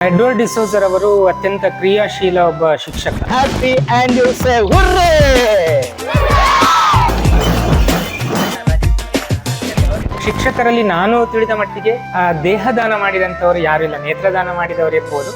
Edward ಡಿಸೋಜರ್ ಅವರು ಅತ್ಯಂತ ಕ್ರಿಯಾಶೀಲ ಒಬ್ಬ ಶಿಕ್ಷಕ ಹ್ಯಾಪಿ ಅಂಡ್! ಶಿಕ್ಷಕರಲ್ಲಿ ನಾನು ತಿಳಿದ ಮಟ್ಟಿಗೆ ಆ, ದೇಹದಾನ ಮಾಡಿದಂಥವ್ರು ಯಾರು ಇಲ್ಲ ನೇತ್ರದಾನ ಮಾಡಿದವರು ಇರ್ಬೋದು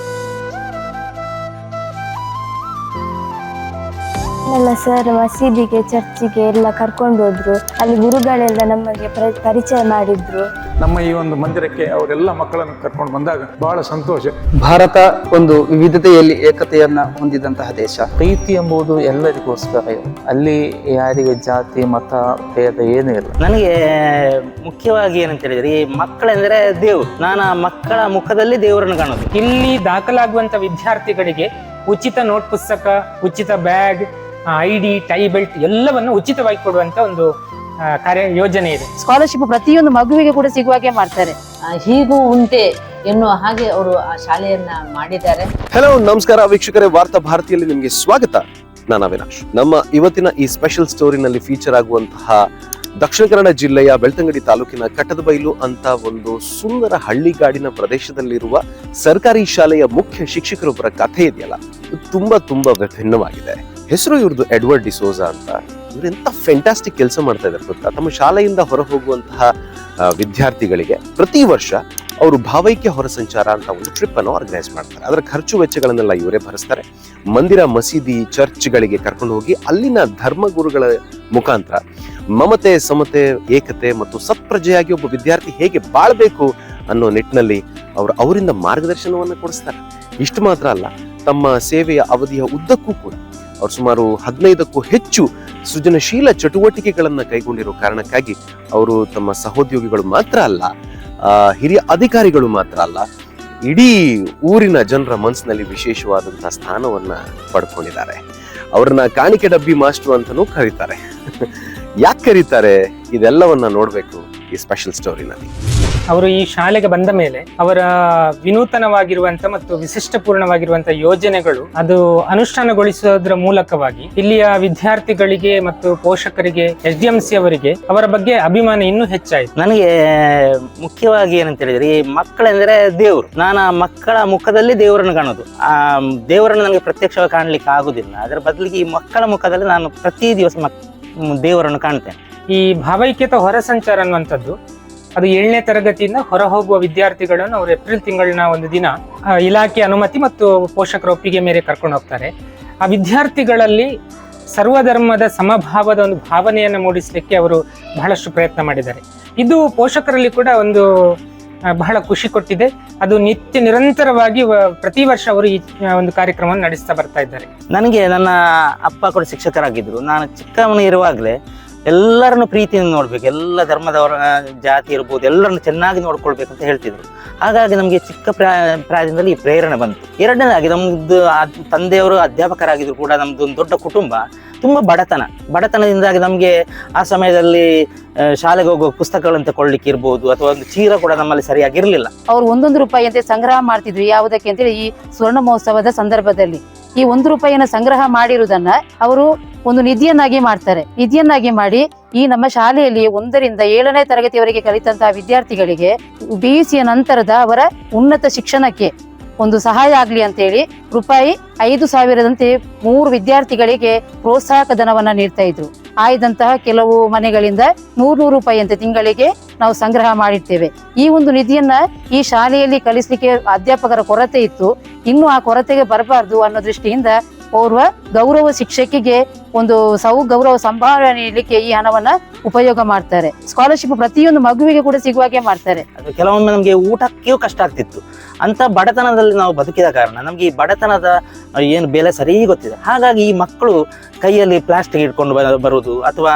ಎಲ್ಲ ಸರ್ ಮಸೀದಿಗೆ ಚರ್ಚಿಗೆ ಎಲ್ಲ ಕರ್ಕೊಂಡು ಹೋದ್ರು. ಅಲ್ಲಿ ಗುರುಗಳೆಲ್ಲ ನಮಗೆ ಪ್ರ- ಪರಿಚಯ ಮಾಡಿದ್ರು. ನಮ್ಮ ಈ ಒಂದು ಮಂದಿರಕ್ಕೆ ಅವರೆಲ್ಲ ಮಕ್ಕಳನ್ನು ಕರ್ಕೊಂಡು ಬಂದಾಗ ಬಹಳ ಸಂತೋಷ. ಭಾರತ ಒಂದು ವಿವಿಧತೆಯಲ್ಲಿ ಏಕತೆಯನ್ನ ಹೊಂದಿದಂತಹ ದೇಶ. ಪ್ರೀತಿ ಎಂಬುದು ಎಲ್ಲರಿಗೋಸ್ಕರ. ಇದೆ. ಅಲ್ಲಿ ಯಾರಿಗೆ ಜಾತಿ ಮತ ಭೇದ ಏನೂ ಇಲ್ಲ. ನನಗೆ ಮುಖ್ಯವಾಗಿ ಏನಂತ ಹೇಳಿದ್ರೆ ಈ ಮಕ್ಕಳೆಂದ್ರೆ ದೇವ್ರು. ನಾನು ಆ ಮಕ್ಕಳ ಮುಖದಲ್ಲಿ ದೇವರನ್ನು ಕಾಣೋದು. ಇಲ್ಲಿ ದಾಖಲಾಗುವಂತ ವಿದ್ಯಾರ್ಥಿಗಳಿಗೆ ಉಚಿತ ನೋಟ್ ಪುಸ್ತಕ ಉಚಿತ bag I D tie belt ಎಲ್ಲವನ್ನು ಉಚಿತವಾಗಿ ಕೊಡುವಂತ ಒಂದು ಕಾರ್ಯ ಯೋಜನೆ ಇದೆ. ಸ್ಕಾಲರ್ಶಿಪ್ ಪ್ರತಿಯೊಂದು ಮಗುವಿಗೆ ಕೂಡ ಸಿಗುವಾಗೆ ಮಾಡ್ತಾರೆ. ಆ, ಹೀಗೂ ಉಂಟೆ ಎನ್ನುವ ಹಾಗೆ ಅವರು ಆ ಶಾಲೆಯನ್ನ ಮಾಡಿದ್ದಾರೆ. ಹಲೋ ನಮಸ್ಕಾರ ವೀಕ್ಷಕರೇ ವಾರ್ತಾ ಭಾರತಿಯಲ್ಲಿ ನಿಮಗೆ ಸ್ವಾಗತ. ನಾನು ಅವಿನಾಶ್. ನಮ್ಮ ಇವತ್ತಿನ ಈ ಸ್ಪೆಷಲ್ ಸ್ಟೋರಿನಲ್ಲಿ ಫೀಚರ್ ಆಗುವಂತಹ ದಕ್ಷಿಣ ಕನ್ನಡ ಜಿಲ್ಲೆಯ ಬೆಳ್ತಂಗಡಿ ತಾಲೂಕಿನ ಕಟ್ಟದಬೈಲು ಅಂತ ಒಂದು ಸುಂದರ ಹಳ್ಳಿಗಾಡಿನ ಪ್ರದೇಶದಲ್ಲಿರುವ ಸರ್ಕಾರಿ ಶಾಲೆಯ ಮುಖ್ಯ ಶಿಕ್ಷಕರೊಬ್ಬರ ಕಥೆ ಇದೆಯಲ್ಲ. ಇದು ತುಂಬಾ ತುಂಬಾ ವಿಭಿನ್ನವಾಗಿದೆ ಹೆಸರು ಇವ್ರದ್ದು ಎಡ್ವರ್ಡ್ ಡಿಸೋಜಾ ಅಂತ. ಇವ್ರು ಎಂತ ಫೆಂಟಾಸ್ಟಿಕ್ ಕೆಲಸ ಮಾಡ್ತಾ ಇದ್ದಾರೆ ಗೊತ್ತಾ? ತಮ್ಮ ಶಾಲೆಯಿಂದ ಹೊರ ಹೋಗುವಂತಹ ವಿದ್ಯಾರ್ಥಿಗಳಿಗೆ ಪ್ರತಿ ವರ್ಷ ಅವರು ಭಾವೈಕ್ಯ ಹೊರ ಸಂಚಾರ ಅಂತ ಒಂದು ಟ್ರಿಪ್ ಅನ್ನು ಆರ್ಗನೈಸ್ ಮಾಡ್ತಾರೆ. ಅದರ ಖರ್ಚು ವೆಚ್ಚಗಳನ್ನೆಲ್ಲ ಇವರೇ ಭರಿಸ್ತಾರೆ. ಮಂದಿರ, ಮಸೀದಿ, ಚರ್ಚ್ಗಳಿಗೆ ಕರ್ಕೊಂಡು ಹೋಗಿ ಅಲ್ಲಿನ ಧರ್ಮಗುರುಗಳ ಮುಖಾಂತರ ಮಮತೆ, ಸಮತೆ, ಏಕತೆ ಮತ್ತು ಸತ್ಪ್ರಜೆಯಾಗಿ ಒಬ್ಬ ವಿದ್ಯಾರ್ಥಿ ಹೇಗೆ ಬಾಳ್ಬೇಕು ಅನ್ನೋ ನಿಟ್ಟಿನಲ್ಲಿ ಅವರು ಅವರಿಂದ ಮಾರ್ಗದರ್ಶನವನ್ನು ಕೊಡಿಸ್ತಾರೆ. ಇಷ್ಟು ಮಾತ್ರ ಅಲ್ಲ, ತಮ್ಮ ಸೇವೆಯ ಅವಧಿಯ ಉದ್ದಕ್ಕೂ ಕೂಡ ಅವರು ಸುಮಾರು ಹದಿನೈದಕ್ಕೂ ಹೆಚ್ಚು ಸೃಜನಶೀಲ ಚಟುವಟಿಕೆಗಳನ್ನ ಕೈಗೊಂಡಿರೋ ಕಾರಣಕ್ಕಾಗಿ ಅವರು ತಮ್ಮ ಸಹೋದ್ಯೋಗಿಗಳು ಮಾತ್ರ ಅಲ್ಲ ಹಿರಿಯ ಅಧಿಕಾರಿಗಳು ಮಾತ್ರ ಅಲ್ಲ, ಇಡೀ ಊರಿನ ಜನರ ಮನಸ್ಸಿನಲ್ಲಿ ವಿಶೇಷವಾದಂತಹ ಸ್ಥಾನವನ್ನ ಪಡ್ಕೊಂಡಿದ್ದಾರೆ. ಅವ್ರನ್ನ ಕಾಣಿಕೆ ಡಬ್ಬಿ ಮಾಸ್ಟ್ರು ಅಂತಲೂ ಕರೀತಾರೆ. ಯಾಕೆ ಕರೀತಾರೆ? ಇದೆಲ್ಲವನ್ನ ನೋಡ್ಬೇಕು. ಈ ಸ್ಪೆಷಲ್ ಸ್ಟೋರಿನಲ್ಲಿ ಅವರು ಈ ಶಾಲೆಗೆ ಬಂದ ಮೇಲೆ ಅವರ ವಿನೂತನವಾಗಿರುವಂತ ಮತ್ತು ವಿಶಿಷ್ಟಪೂರ್ಣವಾಗಿರುವಂತ ಯೋಜನೆಗಳು ಅದು ಅನುಷ್ಠಾನಗೊಳಿಸೋದ್ರ ಮೂಲಕವಾಗಿ ಇಲ್ಲಿಯ ವಿದ್ಯಾರ್ಥಿಗಳಿಗೆ ಮತ್ತು ಪೋಷಕರಿಗೆ ಎಸ್ ಡಿ ಎಂ ಸಿ ಅವರಿಗೆ ಅವರ ಬಗ್ಗೆ ಅಭಿಮಾನ ಇನ್ನೂ ಹೆಚ್ಚಾಯಿತು. ನನಗೆ ಮುಖ್ಯವಾಗಿ ಏನಂತ ಹೇಳಿದ್ರೆ ಈ ಮಕ್ಕಳೆಂದ್ರೆ ದೇವರು. ನಾನು ಆ ಮಕ್ಕಳ ಮುಖದಲ್ಲಿ ದೇವರನ್ನು ಕಾಣೋದು. ಆ ದೇವರನ್ನು ನನಗೆ ಪ್ರತ್ಯಕ್ಷವಾಗಿ ಕಾಣಲಿಕ್ಕೆ ಆಗುದಿಲ್ಲ. ಅದರ ಬದಲಿಗೆ ಈ ಮಕ್ಕಳ ಮುಖದಲ್ಲಿ ನಾನು ಪ್ರತಿ ದಿವಸ ಮಕ್ ದೇವರನ್ನು ಕಾಣ್ತೇನೆ. ಈ ಭಾವೈಕ್ಯತ ಹೊರ ಸಂಚಾರ ಅನ್ನುವಂಥದ್ದು, ಅದು ಏಳನೇ ತರಗತಿಯಿಂದ ಹೊರ ಹೋಗುವ ವಿದ್ಯಾರ್ಥಿಗಳನ್ನು ಅವರು ಏಪ್ರಿಲ್ ತಿಂಗಳಿನ ಒಂದು ದಿನ ಇಲಾಖೆ ಅನುಮತಿ ಮತ್ತು ಪೋಷಕರ ಒಪ್ಪಿಗೆ ಮೇರೆ ಕರ್ಕೊಂಡು ಹೋಗ್ತಾರೆ. ಆ ವಿದ್ಯಾರ್ಥಿಗಳಲ್ಲಿ ಸರ್ವಧರ್ಮದ ಸಮಭಾವದ ಒಂದು ಭಾವನೆಯನ್ನು ಮೂಡಿಸಲಿಕ್ಕೆ ಅವರು ಬಹಳಷ್ಟು ಪ್ರಯತ್ನ ಮಾಡಿದ್ದಾರೆ. ಇದು ಪೋಷಕರಲ್ಲಿ ಕೂಡ ಒಂದು ಬಹಳ ಖುಷಿ ಕೊಟ್ಟಿದೆ. ಅದು ನಿತ್ಯ ನಿರಂತರವಾಗಿ ಪ್ರತಿ ವರ್ಷ ಅವರು ಈ ಒಂದು ಕಾರ್ಯಕ್ರಮವನ್ನು ನಡೆಸ್ತಾ ಬರ್ತಾ ಇದ್ದಾರೆ. ನನಗೆ ನನ್ನ ಅಪ್ಪ ಕೂಡ ಶಿಕ್ಷಕರಾಗಿದ್ದರು. ನಾನು ಚಿಕ್ಕವನು ಇರುವಾಗಲೇ ಎಲ್ಲರನ್ನು ಪ್ರೀತಿಯಿಂದ ನೋಡ್ಬೇಕು. ಎಲ್ಲ ಧರ್ಮದವರ ಜಾತಿ ಇರ್ಬೋದು, ಎಲ್ಲರನ್ನು ಚೆನ್ನಾಗಿ ನೋಡ್ಕೊಳ್ಬೇಕು ಅಂತ ಹೇಳ್ತಿದ್ರು. ಹಾಗಾಗಿ ನಮಗೆ ಚಿಕ್ಕ ಪ್ರಾಯ ಪ್ರಾಯದಿಂದಲೇ ಈ ಪ್ರೇರಣೆ ಬಂತು. ಎರಡನೇದಾಗಿ ನಮ್ದು ಆ- ತಂದೆಯವರು ಅಧ್ಯಾಪಕರಾಗಿದ್ರು ಕೂಡ ನಮ್ದು ಒಂದು ದೊಡ್ಡ ಕುಟುಂಬ, ತುಂಬಾ ಬಡತನ. ಬಡತನದಿಂದಾಗಿ ನಮಗೆ ಆ ಸಮಯದಲ್ಲಿ ಶಾಲೆಗೆ ಹೋಗುವ ಪುಸ್ತಕಗಳನ್ನು ತಗೊಳ್ಳಿಕ್ಕೆ ಇರ್ಬೋದು, ಅಥವಾ ಒಂದು ಚೀರ ಕೂಡ ನಮ್ಮಲ್ಲಿ ಸರಿಯಾಗಿರ್ಲಿಲ್ಲ ಅವ್ರು ಒಂದೊಂದು ರೂಪಾಯಿ ಅಂತ ಸಂಗ್ರಹ ಮಾಡ್ತಿದ್ರು ಯಾವುದಕ್ಕೆ ಅಂತೇಳಿ ಈ ಸ್ವರ್ಣ ಮಹೋತ್ಸವದ ಸಂದರ್ಭದಲ್ಲಿ. ಈ ಒಂದು ರೂಪಾಯಿಯನ್ನು ಸಂಗ್ರಹ ಮಾಡಿರುವುದನ್ನ ಅವರು ಒಂದು ನಿಧಿಯನ್ನಾಗಿ ಮಾಡ್ತಾರೆ. ನಿಧಿಯನ್ನಾಗಿ ಮಾಡಿ ಈ ನಮ್ಮ ಶಾಲೆಯಲ್ಲಿ ಒಂದರಿಂದ ಏಳನೇ ತರಗತಿಯವರೆಗೆ ಕಲಿತಂತಹ ವಿದ್ಯಾರ್ಥಿಗಳಿಗೆ ಬಿ ಸಿಯ ನಂತರದ ಅವರ ಉನ್ನತ ಶಿಕ್ಷಣಕ್ಕೆ ಒಂದು ಸಹಾಯ ಆಗಲಿ ಅಂತೇಳಿ ರೂಪಾಯಿ ಐದು ಸಾವಿರದಂತೆ ಮೂರು ವಿದ್ಯಾರ್ಥಿಗಳಿಗೆ ಪ್ರೋತ್ಸಾಹಕ ಧನವನ್ನ ನೀಡ್ತಾ ಇದ್ರು. ಆಯ್ದಂತಹ ಕೆಲವು ಮನೆಗಳಿಂದ ನೂರು ನೂರು ರೂಪಾಯಿ ಅಂತ ತಿಂಗಳಿಗೆ ನಾವು ಸಂಗ್ರಹ ಮಾಡಿರ್ತೇವೆ. ಈ ಒಂದು ನಿಧಿಯನ್ನ ಈ ಶಾಲೆಯಲ್ಲಿ ಕಲಿಸಲಿಕ್ಕೆ ಅಧ್ಯಾಪಕರ ಕೊರತೆ ಇತ್ತು. ಇನ್ನು ಆ ಕೊರತೆಗೆ ಬರಬಾರ್ದು ಅನ್ನೋ ದೃಷ್ಟಿಯಿಂದ ಓರ್ವ ಗೌರವ ಶಿಕ್ಷಕಿಗೆ ಒಂದು ಸೌ, ಗೌರವ ಸಂಭಾವನೆ ನೀಡಲಿಕ್ಕೆ ಈ ಹಣವನ್ನ ಉಪಯೋಗ ಮಾಡ್ತಾರೆ. ಸ್ಕಾಲರ್ಶಿಪ್ ಪ್ರತಿಯೊಂದು ಮಗುವಿಗೆ ಕೂಡ ಸಿಗುವಾಗೆ ಮಾಡ್ತಾರೆ. ಅದು ಕೆಲವೊಮ್ಮೆ ನಮಗೆ ಊಟಕ್ಕೆಯೂ ಕಷ್ಟ ಆಗ್ತಿತ್ತು. ಅಂತ ಬಡತನದಲ್ಲಿ ನಾವು ಬದುಕಿದ ಕಾರಣ ನಮಗೆ ಈ ಬಡತನದ ಏನು ಬೆಲೆ ಸರಿ ಗೊತ್ತಿದೆ ಹಾಗಾಗಿ ಈ ಮಕ್ಕಳು ಕೈಯಲ್ಲಿ ಪ್ಲಾಸ್ಟಿಕ್ ಇಟ್ಕೊಂಡು ಬರುವುದು ಅಥವಾ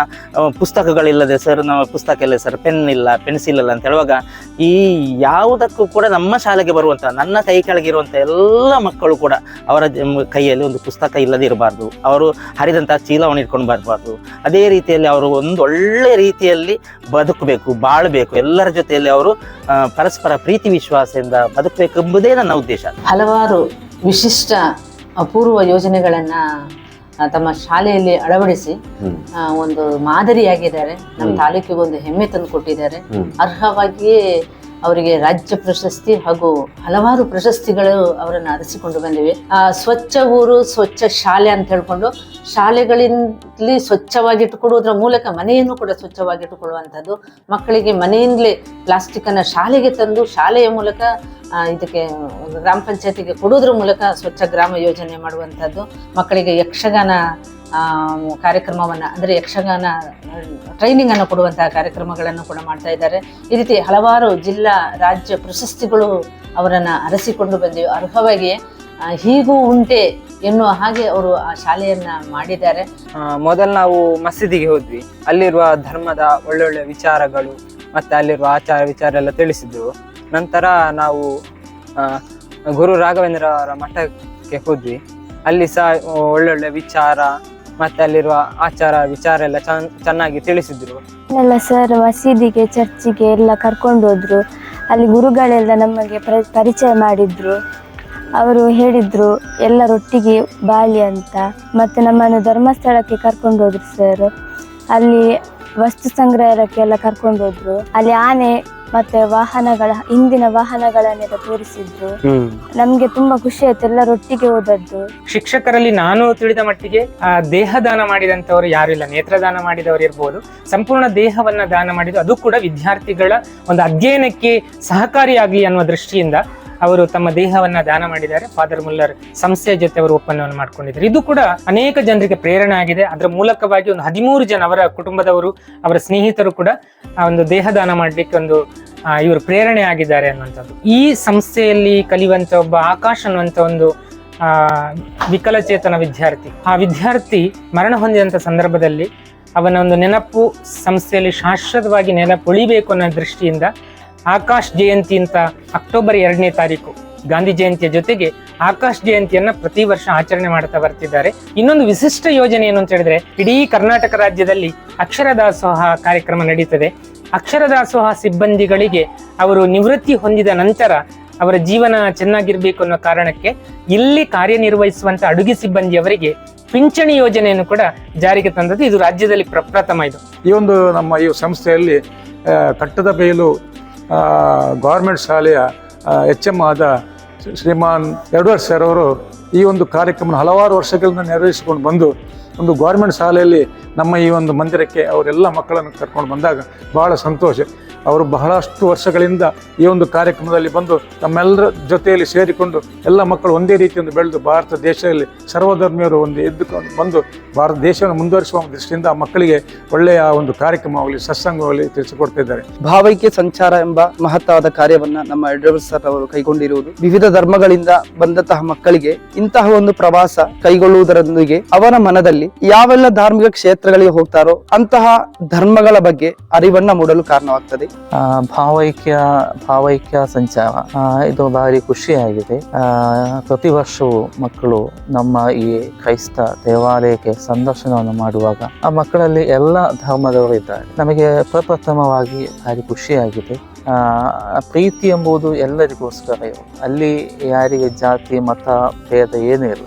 ಪುಸ್ತಕಗಳಿಲ್ಲದೆ ಸರ್ ನಮ್ಮ ಪುಸ್ತಕ ಇಲ್ಲ ಸರ್ ಪೆನ್ ಇಲ್ಲ ಪೆನ್ಸಿಲ್ ಇಲ್ಲ ಅಂತ ಹೇಳುವಾಗ ಈ ಯಾವುದಕ್ಕೂ ಕೂಡ ನಮ್ಮ ಶಾಲೆಗೆ ಬರುವಂತ ನನ್ನ ಕೈ ಕೆಳಗಿರುವಂತ ಎಲ್ಲ ಮಕ್ಕಳು ಕೂಡ ಅವರ ಕೈಯಲ್ಲಿ ಒಂದು ಪುಸ್ತಕ ಇಲ್ಲದೆ ಇರಬಾರ್ದು. ಅವರು ಹರಿದಂತಹ ಚೀಲವನ್ನು ಇಟ್ಕೊಂಡು ಬರಬಾರ್ದು. ಅದೇ ರೀತಿಯಲ್ಲಿ ಅವರು ಒಂದು ಒಳ್ಳೆ ರೀತಿಯಲ್ಲಿ ಬದುಕಬೇಕು ಬಾಳಬೇಕು. ಎಲ್ಲರ ಜೊತೆಯಲ್ಲಿ ಅವರು ಪರಸ್ಪರ ಪ್ರೀತಿ ವಿಶ್ವಾಸದಿಂದ ಬದುಕಬೇಕೆಂಬುದೇ ನನ್ನ ಉದ್ದೇಶ. ಹಲವಾರು ವಿಶಿಷ್ಟ ಅಪೂರ್ವ ಯೋಜನೆಗಳನ್ನ ತಮ್ಮ ಶಾಲೆಯಲ್ಲಿ ಅಳವಡಿಸಿ ಒಂದು ಮಾದರಿಯಾಗಿದ್ದಾರೆ. ನಮ್ಮ. ತಾಲೂಕಿಗೆ ಒಂದು ಹೆಮ್ಮೆ ತಂದು ಕೊಟ್ಟಿದ್ದಾರೆ. ಅರ್ಹವಾಗಿಯೇ ಅವರಿಗೆ ರಾಜ್ಯ ಪ್ರಶಸ್ತಿ ಹಾಗೂ ಹಲವಾರು ಪ್ರಶಸ್ತಿಗಳು ಅವರನ್ನು ಅರಸಿಕೊಂಡು ಬಂದಿವೆ. ಆ, ಸ್ವಚ್ಛ ಊರು ಸ್ವಚ್ಛ ಶಾಲೆ ಅಂತ ಹೇಳ್ಕೊಂಡು ಶಾಲೆಗಳಲ್ಲಿ ಸ್ವಚ್ಛವಾಗಿಟ್ಟುಕೊಡುವುದರ ಮೂಲಕ ಮನೆಯನ್ನು ಕೂಡ ಸ್ವಚ್ಛವಾಗಿಟ್ಟುಕೊಳ್ಳುವಂಥದ್ದು. ಮಕ್ಕಳಿಗೆ ಮನೆಯಿಂದಲೇ ಪ್ಲಾಸ್ಟಿಕ್ಕನ್ನು ಶಾಲೆಗೆ ತಂದು ಶಾಲೆಯ ಮೂಲಕ ಇದಕ್ಕೆ ಗ್ರಾಮ ಪಂಚಾಯತಿಗೆ ಕೊಡೋದ್ರ ಮೂಲಕ ಸ್ವಚ್ಛ ಗ್ರಾಮ ಯೋಜನೆ ಮಾಡುವಂಥದ್ದು. ಮಕ್ಕಳಿಗೆ ಯಕ್ಷಗಾನ ಕಾರ್ಯಕ್ರಮವನ್ನ, ಅಂದರೆ ಯಕ್ಷಗಾನ ಟ್ರೈನಿಂಗ್ ಅನ್ನು ಕೊಡುವಂತಹ ಕಾರ್ಯಕ್ರಮಗಳನ್ನು ಕೂಡ ಮಾಡ್ತಾ ಇದ್ದಾರೆ. ಈ ರೀತಿ ಹಲವಾರು ಜಿಲ್ಲಾ, ರಾಜ್ಯ ಪ್ರಶಸ್ತಿಗಳು ಅವರನ್ನು ಅರಸಿಕೊಂಡು ಬಂದಿವೆ. ಅರ್ಹವಾಗಿ ಹೀಗೂ ಉಂಟೆ ಎನ್ನುವ ಹಾಗೆ ಅವರು ಆ ಶಾಲೆಯನ್ನ ಮಾಡಿದ್ದಾರೆ. ಮೊದಲು ನಾವು ಮಸೀದಿಗೆ ಹೋದ್ವಿ. ಅಲ್ಲಿರುವ ಧರ್ಮದ ಒಳ್ಳೊಳ್ಳೆ ವಿಚಾರಗಳು ಮತ್ತೆ ಅಲ್ಲಿರುವ ಆಚಾರ ವಿಚಾರ ಎಲ್ಲ ತಿಳಿಸಿದ್ರು ನಂತರ ನಾವು ಗುರು ರಾಘವೇಂದ್ರ ಅವರ ಮಠಕ್ಕೆ ಹೋದ್ವಿ. ಅಲ್ಲಿ ಸಹ ಒಳ್ಳೊಳ್ಳೆ ವಿಚಾರ ಮತ್ತೆ ಅಲ್ಲಿರುವ ಆಚಾರ, ವಿಚಾರ ಎಲ್ಲ ಚೆನ್ನ- ಚೆನ್ನಾಗಿ ತಿಳಿಸಿದ್ರು. ಎಲ್ಲ ಸರ್ ಮಸೀದಿಗೆ, ಚರ್ಚಿಗೆ ಎಲ್ಲ ಕರ್ಕೊಂಡು ಹೋದ್ರು. ಅಲ್ಲಿ ಗುರುಗಳೆಲ್ಲ ನಮಗೆ ಪ್ರ- ಪರಿಚಯ ಮಾಡಿದ್ರು. ಅವರು ಹೇಳಿದ್ರು, ಎಲ್ಲರೊಟ್ಟಿಗೆ ಬಾಳಿ ಅಂತ. ಮತ್ತೆ ನಮ್ಮನ್ನು ಧರ್ಮಸ್ಥಳಕ್ಕೆ ಕರ್ಕೊಂಡು ಹೋದ್ರು ಸರ್ ಅಲ್ಲಿ ವಸ್ತು ಸಂಗ್ರಹಕ್ಕೆ ಎಲ್ಲ ಕರ್ಕೊಂಡು ಹೋದ್ರು. ಅಲ್ಲಿ ಆನೆ ಮತ್ತೆ ವಾಹನಗಳ ಹಿಂದಿನ ವಾಹನಗಳನ್ನೆಲ್ಲ ತೋರಿಸಿದ್ರು. ನಮ್ಗೆ ತುಂಬಾ ಖುಷಿ ಆಯ್ತು ಎಲ್ಲರೊಟ್ಟಿಗೆ ಹೋದದ್ದು. ಶಿಕ್ಷಕರಲ್ಲಿ ನಾನು ತಿಳಿದ ಮಟ್ಟಿಗೆ ಆ, ದೇಹದಾನ ಮಾಡಿದಂತವರು ಯಾರು ಇಲ್ಲ. ನೇತ್ರದಾನ ಮಾಡಿದವರು ಇರ್ಬೋದು. ಸಂಪೂರ್ಣ ದೇಹವನ್ನ ದಾನ ಮಾಡಿದ್ರು ಅದು ಕೂಡ ವಿದ್ಯಾರ್ಥಿಗಳ ಒಂದು ಅಧ್ಯಯನಕ್ಕೆ ಸಹಕಾರಿಯಾಗಲಿ ಅನ್ನುವ ದೃಷ್ಟಿಯಿಂದ ಅವರು ತಮ್ಮ ದೇಹವನ್ನ ದಾನ ಮಾಡಿದ್ದಾರೆ. ಫಾದರ್ ಮುಲ್ಲರ್ ಸಂಸ್ಥೆಯ ಜೊತೆ ಅವರು ಒಪ್ಪಂದವನ್ನು ಮಾಡ್ಕೊಂಡಿದ್ದಾರೆ. ಇದು ಕೂಡ ಅನೇಕ ಜನರಿಗೆ ಪ್ರೇರಣೆ ಆಗಿದೆ. ಅದರ ಮೂಲಕವಾಗಿ ಒಂದು ಹದಿಮೂರು ಜನ ಅವರ ಕುಟುಂಬದವರು, ಅವರ ಸ್ನೇಹಿತರು ಕೂಡ ಆ ಒಂದು ದೇಹದಾನ ಮಾಡಲಿಕ್ಕೆ ಒಂದು ಇವರು ಪ್ರೇರಣೆ ಆಗಿದ್ದಾರೆ ಅನ್ನುವಂಥದ್ದು. ಈ ಸಂಸ್ಥೆಯಲ್ಲಿ ಕಲಿಯುವಂತ ಒಬ್ಬ ಆಕಾಶ್ ಅನ್ನುವಂಥ ಒಂದು, ಆ, ವಿಕಲಚೇತನ ವಿದ್ಯಾರ್ಥಿ. ಆ ವಿದ್ಯಾರ್ಥಿ ಮರಣ ಹೊಂದಿದಂಥ ಸಂದರ್ಭದಲ್ಲಿ ಅವನ ಒಂದು ನೆನಪು ಸಂಸ್ಥೆಯಲ್ಲಿ ಶಾಶ್ವತವಾಗಿ ನೆನಪು ಉಳಿಬೇಕು ಅನ್ನೋ ದೃಷ್ಟಿಯಿಂದ ಆಕಾಶ್ ಜಯಂತಿ ಅಂತ ಅಕ್ಟೋಬರ್ ಎರಡನೇ ತಾರೀಕು. ಗಾಂಧಿ ಜಯಂತಿಯ ಜೊತೆಗೆ ಆಕಾಶ್ ಜಯಂತಿಯನ್ನ ಪ್ರತಿ ವರ್ಷ ಆಚರಣೆ ಮಾಡ್ತಾ ಬರ್ತಿದ್ದಾರೆ. ಇನ್ನೊಂದು ವಿಶಿಷ್ಟ ಯೋಜನೆ ಏನು ಅಂತ ಹೇಳಿದ್ರೆ, ಇಡೀ ಕರ್ನಾಟಕ ರಾಜ್ಯದಲ್ಲಿ ಅಕ್ಷರ ದಾಸೋಹ ಕಾರ್ಯಕ್ರಮ ನಡೀತದೆ. ಅಕ್ಷರ ದಾಸೋಹ ಸಿಬ್ಬಂದಿಗಳಿಗೆ ಅವರು ನಿವೃತ್ತಿ ಹೊಂದಿದ ನಂತರ ಅವರ ಜೀವನ ಚೆನ್ನಾಗಿರ್ಬೇಕು ಅನ್ನೋ ಕಾರಣಕ್ಕೆ ಇಲ್ಲಿ ಕಾರ್ಯನಿರ್ವಹಿಸುವಂತ ಅಡುಗೆ ಸಿಬ್ಬಂದಿಯವರಿಗೆ ಪಿಂಚಣಿ ಯೋಜನೆಯನ್ನು ಕೂಡ ಜಾರಿಗೆ ತಂದದ್ದು ಇದು ರಾಜ್ಯದಲ್ಲಿ ಪ್ರಪ್ರಥಮ ಇದು. ಈ ಒಂದು ನಮ್ಮ ಈ ಸಂಸ್ಥೆಯಲ್ಲಿ ಕಟ್ಟದ ಬೈಲು ಗೌರ್ಮೆಂಟ್ ಶಾಲೆಯ ಎಚ್ ಎಂ ಆದ ಶ್ರೀ- ಶ್ರೀಮಾನ್ ಎಡ್ವರ್ಡ್ ಸರ್ ಅವರು ಈ ಒಂದು ಕಾರ್ಯಕ್ರಮ ಹಲವಾರು ವರ್ಷಗಳಿಂದ ನೆರವೇರಿಸಿಕೊಂಡು ಬಂದು ಒಂದು ಗೌರ್ಮೆಂಟ್ ಶಾಲೆಯಲ್ಲಿ ನಮ್ಮ ಈ ಒಂದು ಮಂದಿರಕ್ಕೆ ಅವರೆಲ್ಲ ಮಕ್ಕಳನ್ನು ಕರ್ಕೊಂಡು ಬಂದಾಗ ಬಹಳ ಸಂತೋಷ. ಅವರು ಬಹಳಷ್ಟು ವರ್ಷಗಳಿಂದ ಈ ಒಂದು ಕಾರ್ಯಕ್ರಮದಲ್ಲಿ ಬಂದು ನಮ್ಮೆಲ್ಲರ ಜೊತೆಯಲ್ಲಿ ಸೇರಿಕೊಂಡು ಎಲ್ಲ ಮಕ್ಕಳು ಒಂದೇ ರೀತಿಯಿಂದ ಬೆಳೆದು ಭಾರತ ದೇಶದಲ್ಲಿ ಸರ್ವಧರ್ಮೀಯರು ಒಂದು ಎದ್ದುಕೊಂಡು ಬಂದು ಭಾರತ ದೇಶವನ್ನು ಮುಂದುವರಿಸುವ ದೃಷ್ಟಿಯಿಂದ ಮಕ್ಕಳಿಗೆ ಒಳ್ಳೆಯ ಒಂದು ಕಾರ್ಯಕ್ರಮವಾಗಲಿ, ಸತ್ಸಂಗವಾಗಲಿ ತಿಳಿಸಿಕೊಡ್ತಾ ಇದ್ದಾರೆ ಭಾವೈಕ್ಯ ಸಂಚಾರ ಎಂಬ ಮಹತ್ತಾದ ಕಾರ್ಯವನ್ನು ನಮ್ಮ ಎಡ್ರವರ್ ಸರ್ ಅವರು ಕೈಗೊಂಡಿರುವುದು. ವಿವಿಧ ಧರ್ಮಗಳಿಂದ ಬಂದಂತಹ ಮಕ್ಕಳಿಗೆ ಇಂತಹ ಒಂದು ಪ್ರವಾಸ ಕೈಗೊಳ್ಳುವುದರೊಂದಿಗೆ ಅವರ ಮನದಲ್ಲಿ ಯಾವೆಲ್ಲ ಧಾರ್ಮಿಕ ಕ್ಷೇತ್ರಗಳಿಗೆ ಹೋಗ್ತಾರೋ ಅಂತಹ ಧರ್ಮಗಳ ಬಗ್ಗೆ ಅರಿವನ್ನ ಮೂಡಲು ಕಾರಣವಾಗ್ತದೆ. ಭಾವೈಕ್ಯ ಭಾವೈಕ್ಯ ಸಂಚಾರ. ಇದು ಭಾರಿ ಖುಷಿಯಾಗಿದೆ. ಪ್ರತಿ ವರ್ಷವೂ ಮಕ್ಕಳು ನಮ್ಮ ಈ ಕ್ರೈಸ್ತ ದೇವಾಲಯಕ್ಕೆ ಸಂದರ್ಶನವನ್ನು ಮಾಡುವಾಗ ಆ ಮಕ್ಕಳಲ್ಲಿ ಎಲ್ಲ ಧರ್ಮದವರು ಇದ್ದಾರೆ. ನಮಗೆ ಪ್ರಪ್ರಥಮವಾಗಿ ಭಾರಿ ಖುಷಿಯಾಗಿದೆ. ಪ್ರೀತಿ ಎಂಬುದು ಎಲ್ಲರಿಗೋಸ್ಕರ ಅಲ್ಲಿ ಯಾರಿಗೆ ಜಾತಿ, ಮತ, ಭೇದ ಏನೂ ಇಲ್ಲ.